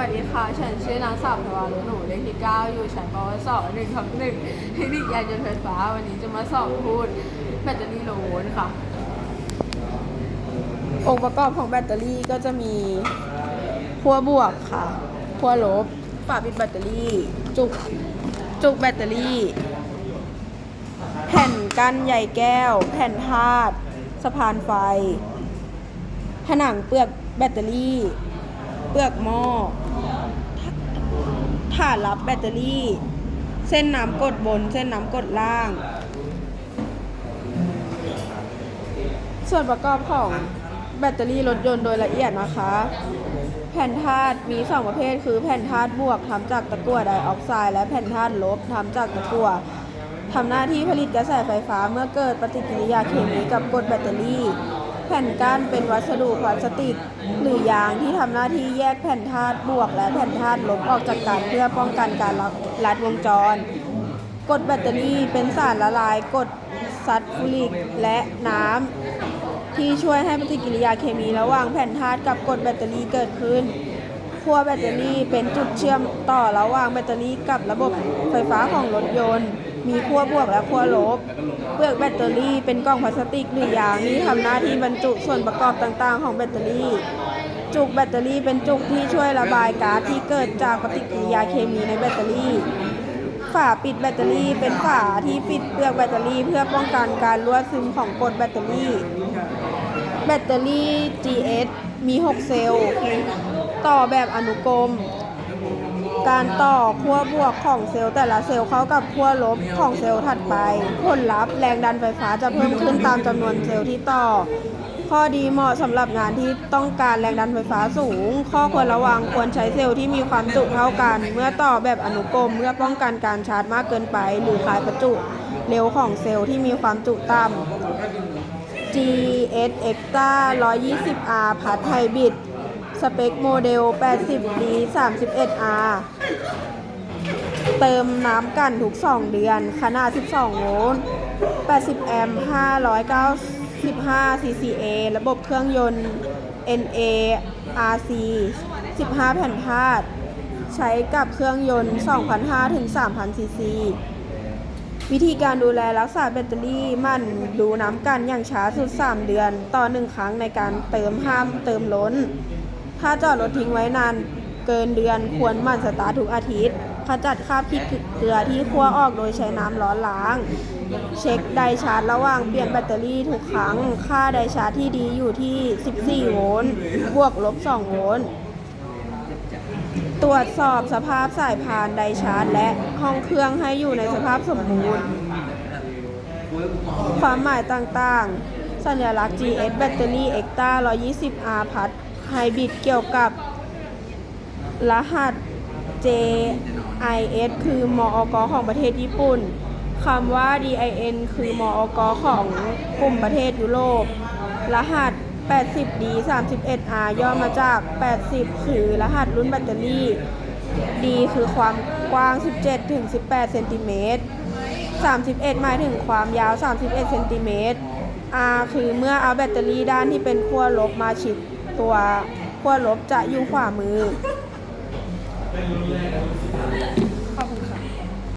วัสดีค่ะ ฉันชื่อนางสาวพวารุหนูเลขที่ 9 อยู่ชั้นปวสหนึ่งทับหนึ่งเทคนิคยานยนต์ไฟฟ้า วันนี้จะมาสอบพูดแบตเตอรี่โลโวลต์ค่ะ องค์ประกอบของแบตเตอรี่ก็จะมีขั้วบวกค่ะขั้วลบ ฝาปิดแบตเตอรี่ จุก จุกแบตเตอรี่ แผ่นกั้นใหญ่แก้ว แผ่นธาตุ สะพานไฟ ผนังเปลือกแบตเตอรี่ เปลือกหม้อฐานรับแบตเตอรี่ เส้นน้ำกดบน เส้นน้ำกดล่าง ส่วนประกอบของแบตเตอรี่รถยนต์โดยละเอียดนะคะ แผ่นธาตุมี 2 ประเภทคือแผ่นธาตุบวกทำจากตะกั่วไดออกไซด์และแผ่นธาตุลบทำจากตะกั่วทำหน้าที่ผลิตกระแสไฟฟ้าเมื่อเกิดปฏิกิริยาเคมีกับกรดแบตเตอรี่ แผ่นก้านเป็นวัสดุพลาสติก หรือยางที่ทำหน้าที่แยกแผ่นธาตุบวกและแผ่นธาตุลบออกจากกันเพื่อป้องกันการลัดวงจรกรดแบตเตอรี่เป็นสารละลายกรดซัลฟูริกและน้ำที่ช่วยให้ปฏิกิริยาเคมีระหว่างแผ่นธาตุกับกรดแบตเตอรี่เกิดขึ้นขั้วแบตเตอรี่เป็นจุดเชื่อมต่อระหว่างแบตเตอรี่กับระบบไฟฟ้าของรถยนต์ มีขั้วบวกและขั้วลบ เปลือกแบตเตอรี่เป็นกล่องพลาสติกหรือยางที่ทำหน้าที่บรรจุส่วนประกอบต่างๆ ของแบตเตอรี่ จุกแบตเตอรี่เป็นจุกที่ช่วยระบายก๊าซที่เกิดจากปฏิกิริยาเคมีในแบตเตอรี่ฝาปิดแบตเตอรี่เป็นฝาที่ปิดเปลือกแบตเตอรี่เพื่อป้องกันการรั่วซึมของกรดแบตเตอรี่ แบตเตอรี่ GS มี 6 เซลล์ ต่อแบบอนุกรม การต่อขั้วบวกของเซลล์แต่ละเซลล์เข้ากับขั้วลบของเซลล์ถัดไป ผลลัพธ์แรงดันไฟฟ้าจะเพิ่มขึ้นตามจำนวนเซลล์ที่ต่อ ข้อดีเหมาะสำหรับงานที่ต้องการแรงดันไฟฟ้าสูง ข้อควรระวังควรใช้เซลล์ที่มีความจุเท่ากัน เมื่อต่อแบบอนุกรมเพื่อป้องกันการชาร์จมากเกินไป หรือขายประจุเร็วของเซลล์ที่มีความจุต่ำ GS Extra 120R พัดไฮบริด สเปคโมเดล 80D 31R เติมน้ำกันทุก 2 เดือน ขนาด 12 โวลต์ 80 แอมป์ 595 CCA ระบบเครื่องยนต์ NA RC 15 แผ่นธาตุใช้กับเครื่องยนต์ 2,500 ถึง 3,000 cc วิธีการดูแลรักษาแบตเตอรี่มันดูน้ำกันอย่างช้าสุด 3 เดือน ต่อ 1 ครั้งในการเติมห้ามเติมล้น ถ้าจอดรถทิ้งไว้นานเกินเดือนควรหมั่นสตาร์ททุกอาทิตย์ขจัดคราบที่เกลือที่คั่วออกโดยใช้น้ำร้อนล้าง เช็คไดชาร์จระหว่างเปลี่ยนแบตเตอรี่ทุกครั้ง ค่าไดชาร์จที่ดีอยู่ที่ 14 โวลต์บวกลบ 2 โวลต์ตรวจสอบสภาพสายพานไดชาร์จและห้องเครื่องให้อยู่ในสภาพสมบูรณ์ ความหมายต่างๆ สัญลักษณ์ GS แบตเตอรี่ Extra 120R พัด ไฮบริดเกี่ยวกับรหัส JIS คือมอกของประเทศญี่ปุ่นคำว่า DIN คือมอกของกลุ่มประเทศยุโรป รหัส 80D 31R ย่อมาจาก 80 คือรหัสรุ่นแบตเตอรี่ D คือความกว้าง 17ถึง18 เซนติเมตร 31 หมายถึงความยาว 31 เซนติเมตร R คือเมื่อเอาแบตเตอรี่ด้านที่เป็นขั้วลบมาชิด ตัวขั้วลบจะอยู่ขวามือ